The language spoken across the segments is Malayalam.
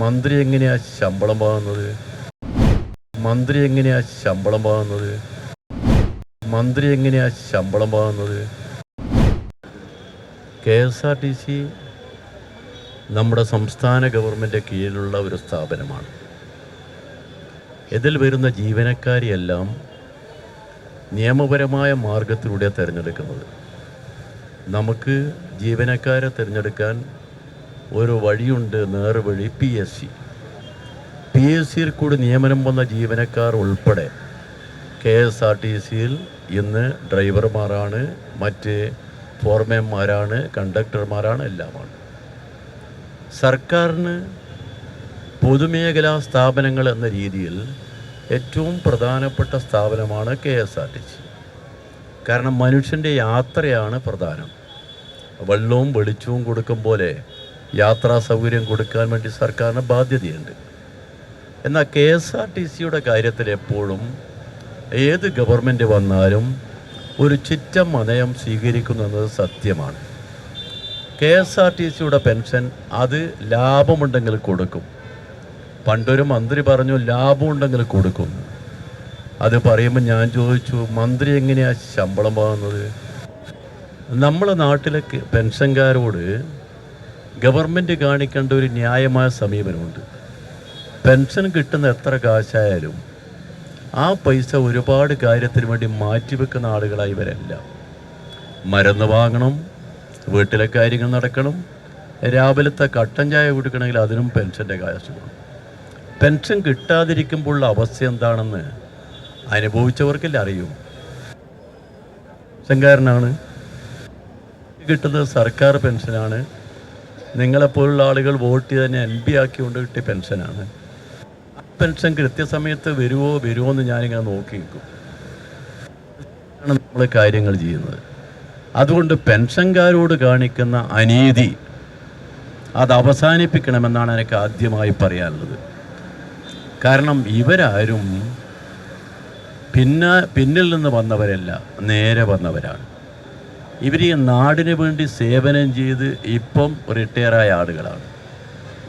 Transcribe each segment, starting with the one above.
മന്ത്രി എങ്ങനെയാ ശമ്പളം വാങ്ങുന്നത്? മന്ത്രി എങ്ങനെയാ ശമ്പളം വാങ്ങുന്നത്? മന്ത്രി എങ്ങനെയാ ശമ്പളം വാങ്ങുന്നത്? K S R T C നമ്മുടെ സംസ്ഥാന ഗവൺമെന്റ് കീഴിലുള്ള ഒരു സ്ഥാപനമാണ്. ഇതിൽ വരുന്ന ജീവനക്കാരെയെല്ലാം നിയമപരമായ മാർഗത്തിലൂടെ തിരഞ്ഞെടുക്കുന്നത്. നമുക്ക് ജീവനക്കാരെ തിരഞ്ഞെടുക്കാൻ ഒരു വഴിയുണ്ട് നേർവഴി P S C P S സിയിൽ കൂടി നിയമനം വന്ന ജീവനക്കാർ ഉൾപ്പെടെ കെ എസ് ആർ ടി സിയിൽ ഇന്ന് ഡ്രൈവർമാരാണ് മറ്റ് ഫോർമാൻമാരാണ് കണ്ടക്ടർമാരാണ് എല്ലാമാണ്. സർക്കാരിന് പൊതുമേഖലാ സ്ഥാപനങ്ങൾ എന്ന രീതിയിൽ ഏറ്റവും പ്രധാനപ്പെട്ട സ്ഥാപനമാണ് K S R T C. കാരണം മനുഷ്യന്റെ യാത്രയാണ് പ്രധാനം. വെള്ളവും വെളിച്ചവും കൊടുക്കും പോലെ യാത്രാ സൗകര്യം കൊടുക്കാൻ വേണ്ടി സർക്കാരിന് ബാധ്യതയുണ്ട്. എന്നാൽ കെ എസ് ആർ ടി സിയുടെ കാര്യത്തിൽ എപ്പോഴും ഏത് ഗവൺമെന്റ് വന്നാലും ഒരു ചിറ്റം നയം സ്വീകരിക്കുന്നത് സത്യമാണ്. കെ എസ് ആർ ടി സിയുടെ പെൻഷൻ അത് ലാഭമുണ്ടെങ്കിൽ കൊടുക്കും. പണ്ടൊരു മന്ത്രി പറഞ്ഞു ലാഭമുണ്ടെങ്കിൽ കൊടുക്കും. അത് പറയുമ്പോൾ ഞാൻ ചോദിച്ചു മന്ത്രി എങ്ങനെയാണ് ശമ്പളം വാങ്ങുന്നത്? നമ്മളെ നാട്ടിലെ പെൻഷൻകാരോട് ഗവൺമെന്റ് കാണിക്കേണ്ട ഒരു ന്യായമായ സമീപനമുണ്ട്. പെൻഷൻ കിട്ടുന്ന എത്ര കാശായാലും ആ പൈസ ഒരുപാട് കാര്യത്തിന് വേണ്ടി മാറ്റിവെക്കുന്ന ആളുകളായി ഇവരല്ല. മരുന്ന് വാങ്ങണം വീട്ടിലെ കാര്യങ്ങൾ നടക്കണം രാവിലത്തെ കട്ടൻ ചായ കൊടുക്കണമെങ്കിൽ അതിനും പെൻഷന്റെ കാശ് വേണം. പെൻഷൻ കിട്ടാതിരിക്കുമ്പോഴുള്ള അവസ്ഥ എന്താണെന്ന് അനുഭവിച്ചവർക്കല്ല അറിയൂ. ശങ്കാരനാണ്. കിട്ടുന്നത് സർക്കാർ പെൻഷനാണ്. നിങ്ങളെപ്പോലുള്ള ആളുകൾ വോട്ട് ചെയ്ത് തന്നെ എം പി ആക്കിക്കൊണ്ട് കിട്ടിയ പെൻഷനാണ് പെൻഷൻ കൃത്യസമയത്ത് വരുമോ വരുമോ എന്ന് ഞാനിങ്ങനെ നോക്കി നിൽക്കും നമ്മൾ കാര്യങ്ങൾ ചെയ്യുന്നത്. അതുകൊണ്ട് പെൻഷൻകാരോട് കാണിക്കുന്ന അനീതി അത് അവസാനിപ്പിക്കണമെന്നാണ് എനിക്ക് ആദ്യമായി പറയാനുള്ളത്. കാരണം ഇവരാരും പിന്നെ പിന്നിൽ നിന്ന് വന്നവരല്ല നേരെ വന്നവരാണ്. ഇവർ ഈ നാടിന് വേണ്ടി സേവനം ചെയ്ത് ഇപ്പം റിട്ടയറായ ആളുകളാണ്.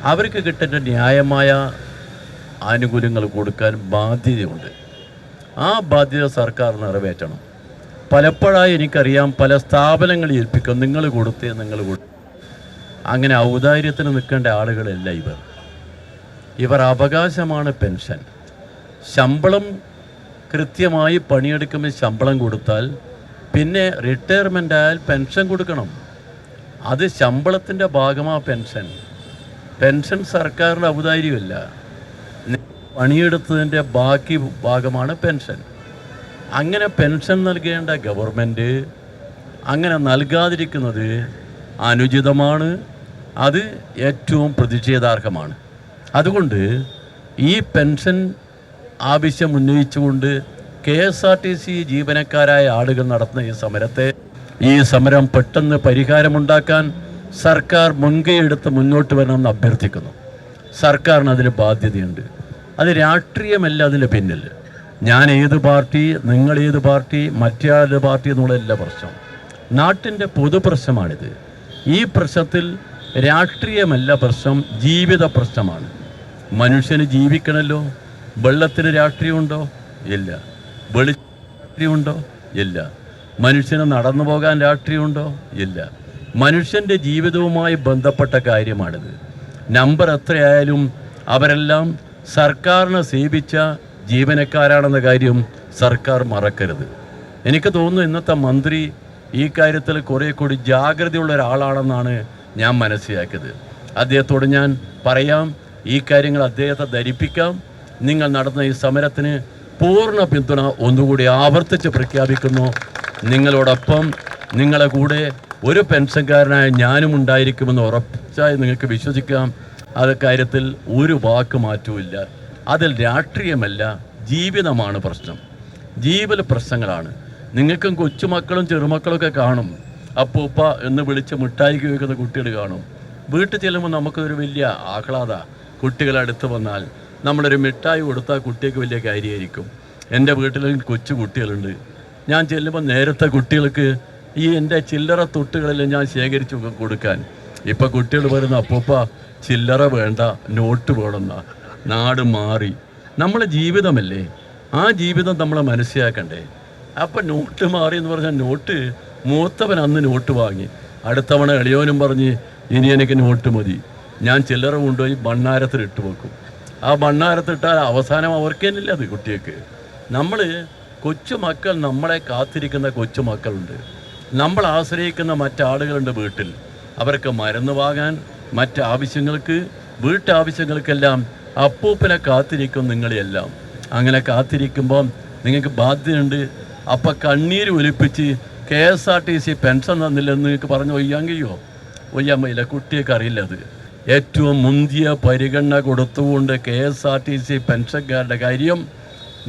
അവർക്ക് കിട്ടേണ്ട ന്യായമായ ആനുകൂല്യങ്ങൾ കൊടുക്കാൻ ബാധ്യതയുണ്ട്. ആ ബാധ്യത സർക്കാർ നിറവേറ്റണം. പലപ്പോഴായി എനിക്കറിയാം പല സ്ഥാപനങ്ങൾ ഏൽപ്പിക്കും നിങ്ങൾ കൊടുത്തേ നിങ്ങൾ കൊടു അങ്ങനെ ഔദാര്യത്തിന് നിൽക്കേണ്ട ആളുകളല്ല ഇവർ. ഇവർ അവകാശമാണ് പെൻഷൻ. ശമ്പളം കൃത്യമായി പണിയെടുക്കുമ്പോൾ ശമ്പളം കൊടുത്താൽ പിന്നെ റിട്ടയർമെന്റ് ആയാൽ പെൻഷൻ കൊടുക്കണം. അത് ശമ്പളത്തിന്റെ ഭാഗമാണ് പെൻഷൻ പെൻഷൻ സർക്കാരിന്റെ ഔദാര്യമല്ല. പണിയെടുത്തതിന്റെ ബാക്കി ഭാഗമാണ് പെൻഷൻ അങ്ങനെ പെൻഷൻ നൽകേണ്ട ഗവൺമെന്റ് അങ്ങനെ നൽകാതിരിക്കുന്നത് അനുചിതമാണ്. അത് ഏറ്റവും പ്രതിഷേധാർഹമാണ്. അതുകൊണ്ട് ഈ പെൻഷൻ ആവശ്യം ഉന്നയിച്ചുകൊണ്ട് K S R T C ജീവനക്കാരായ ആളുകൾ നടത്തുന്ന ഈ സമരത്തെ ഈ സമരം പെട്ടെന്ന് പരിഹാരമുണ്ടാക്കാൻ സർക്കാർ മുൻകൈയെടുത്ത് മുന്നോട്ട് വരണമെന്ന് അഭ്യർത്ഥിക്കുന്നു. സർക്കാരിന് അതിൽ ബാധ്യതയുണ്ട്. അത് രാഷ്ട്രീയമല്ല അതിന് പിന്നിൽ. ഞാൻ ഏത് പാർട്ടി നിങ്ങൾ ഏത് പാർട്ടി മറ്റേത് പാർട്ടി എന്നുള്ളതല്ല പ്രശ്നം നാട്ടിന്റെ പൊതുപ്രശ്നമാണിത് ഈ പ്രശ്നത്തിൽ രാഷ്ട്രീയമല്ല പ്രശ്നം ജീവിത പ്രശ്നമാണ്. മനുഷ്യന് ജീവിക്കണമല്ലോ വെള്ളത്തിന് രാഷ്ട്രീയമുണ്ടോ? ഇല്ല. വെളി രാഷ്ട്രീയമുണ്ടോ ഇല്ല. മനുഷ്യന് നടന്നു പോകാൻ രാഷ്ട്രീയമുണ്ടോ? ഇല്ല. മനുഷ്യന്റെ ജീവിതവുമായി ബന്ധപ്പെട്ട കാര്യമാണിത്. നമ്പർ എത്രയായാലും അവരെല്ലാം സർക്കാരിനെ സേവിച്ച ജീവനക്കാരാണെന്ന കാര്യം സർക്കാർ മറക്കരുത്. എനിക്ക് തോന്നുന്നു ഇന്നത്തെ മന്ത്രി ഈ കാര്യത്തിൽ കുറേ കൂടി ജാഗ്രതയുള്ള ഒരാളാണെന്നാണ് ഞാൻ മനസ്സിലാക്കിയത്. അദ്ദേഹത്തോട് ഞാൻ പറയാം ഈ കാര്യങ്ങൾ അദ്ദേഹത്തെ ധരിപ്പിക്കാം. നിങ്ങൾ നടന്ന ഈ സമരത്തിന് പൂർണ പിന്തുണ ഒന്നുകൂടി ആവർത്തിച്ച് പ്രഖ്യാപിക്കുന്നു. നിങ്ങളോടൊപ്പം നിങ്ങളെ കൂടെ ഒരു പെൻഷൻകാരനായ ഞാനും ഉണ്ടായിരിക്കുമെന്ന് ഉറപ്പിച്ചായി നിങ്ങൾക്ക് വിശ്വസിക്കാം. അത് കാര്യത്തിൽ ഒരു വാക്ക് മാറ്റവുമില്ല അതിൽ രാഷ്ട്രീയമല്ല ജീവിതമാണ് പ്രശ്നം. ജീവിത പ്രശ്നങ്ങളാണ്. നിങ്ങൾക്കും കൊച്ചുമക്കളും ചെറുമക്കളൊക്കെ കാണും. അപ്പൂപ്പ എന്ന് വിളിച്ച് മിഠായിക്ക് വയ്ക്കുന്ന കുട്ടികൾ കാണും. വീട്ടിൽ ചെല്ലുമ്പോൾ നമുക്കൊരു വലിയ ആഹ്ലാദ കുട്ടികളടുത്ത് വന്നാൽ നമ്മളൊരു മിഠായി കൊടുത്താൽ കുട്ടിക്ക് വലിയ കാര്യമായിരിക്കും. എന്റെ വീട്ടിൽ കൊച്ചു കുട്ടികളുണ്ട്. ഞാൻ ചെല്ലുമ്പോൾ നേരത്തെ കുട്ടികൾക്ക് ഈ എന്റെ ചില്ലറ തൊട്ടുകളെല്ലാം ഞാൻ ശേഖരിച്ചു കൊടുക്കാൻ. ഇപ്പം കുട്ടികൾ വരുന്ന അപ്പൂപ്പ ചില്ലറ വേണ്ട നോട്ട് വേണമെന്ന. നാട് മാറി. നമ്മളെ ജീവിതമല്ലേ? ആ ജീവിതം നമ്മളെ മനസ്സിലാക്കണ്ടേ? അപ്പം നോട്ട് മാറി എന്ന് പറഞ്ഞാൽ നോട്ട് മൂത്തവൻ അന്ന് നോട്ട് വാങ്ങി. അടുത്തവണ എളിയോനും പറഞ്ഞ് ഇനി എനിക്ക് നോട്ട് മതി. ഞാൻ ചില്ലറ കൊണ്ടുപോയി ഭണ്ണാരത്തിൽ ഇട്ട് വെക്കും. ആ മണ്ണാരത്തിട്ടാൽ അവസാനം അവർക്ക് തന്നെയല്ലേ അത് കുട്ടിയൊക്കെ നമ്മൾ കൊച്ചുമക്കൾ നമ്മളെ കാത്തിരിക്കുന്ന കൊച്ചുമക്കളുണ്ട് നമ്മൾ ആശ്രയിക്കുന്ന മറ്റാളുകളുണ്ട് വീട്ടിൽ അവർക്ക് മരുന്ന് വാങ്ങാൻ മറ്റാവശ്യങ്ങൾക്ക് വീട്ടാവശ്യങ്ങൾക്കെല്ലാം അപ്പൂപ്പനെ കാത്തിരിക്കും നിങ്ങളെല്ലാം അങ്ങനെ കാത്തിരിക്കുമ്പം നിങ്ങൾക്ക് ബാധ്യതയുണ്ട്. അപ്പം കണ്ണീര് ഒലിപ്പിച്ച് K S R T C pension തന്നില്ലെന്ന് നിങ്ങൾക്ക് പറഞ്ഞു ഒയ്യാൻ കഴിയുമോ ഒയ്യാൻ കുട്ടിയൊക്കെ അറിയില്ല അത്. ഏറ്റവും മുന്തിയ പരിഗണന കൊടുത്തുകൊണ്ട് K S R T C പെൻഷൻകാരുടെ കാര്യം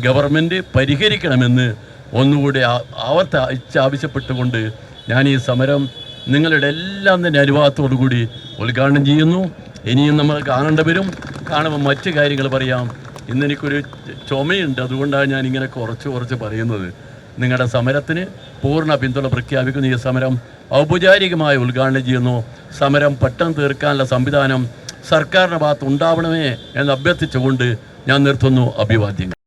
ഗവൺമെന്റ് പരിഹരിക്കണമെന്ന് ഒന്നുകൂടി ആവർത്ത ആവശ്യപ്പെട്ടുകൊണ്ട് ഞാൻ ഈ സമരം നിങ്ങളുടെ എല്ലാം തന്നെ അനുവാദത്തോടു കൂടി ഉദ്ഘാടനം ചെയ്യുന്നു. ഇനിയും നമ്മൾ കാണേണ്ട വരും. കാണുമ്പോൾ മറ്റു കാര്യങ്ങൾ പറയാം. ഇന്നെനിക്കൊരു ചുമയുണ്ട്. അതുകൊണ്ടാണ് ഞാൻ ഇങ്ങനെ കുറച്ച് കുറച്ച് പറയുന്നത്. നിങ്ങളുടെ സമരത്തിന് പൂർണ പിന്തുണ പ്രഖ്യാപിക്കുന്ന. ഈ സമരം ഔപചാരികമായി ഉദ്ഘാടനം ചെയ്യുന്നു. സമരം പെട്ടെന്ന് തീർക്കാനുള്ള സംവിധാനം സർക്കാരിന്റെ ഭാഗത്ത് ഉണ്ടാവണമേ എന്ന് അഭ്യർത്ഥിച്ചുകൊണ്ട് ഞാൻ നിർത്തുന്നു. അഭിവാദ്യങ്ങൾ.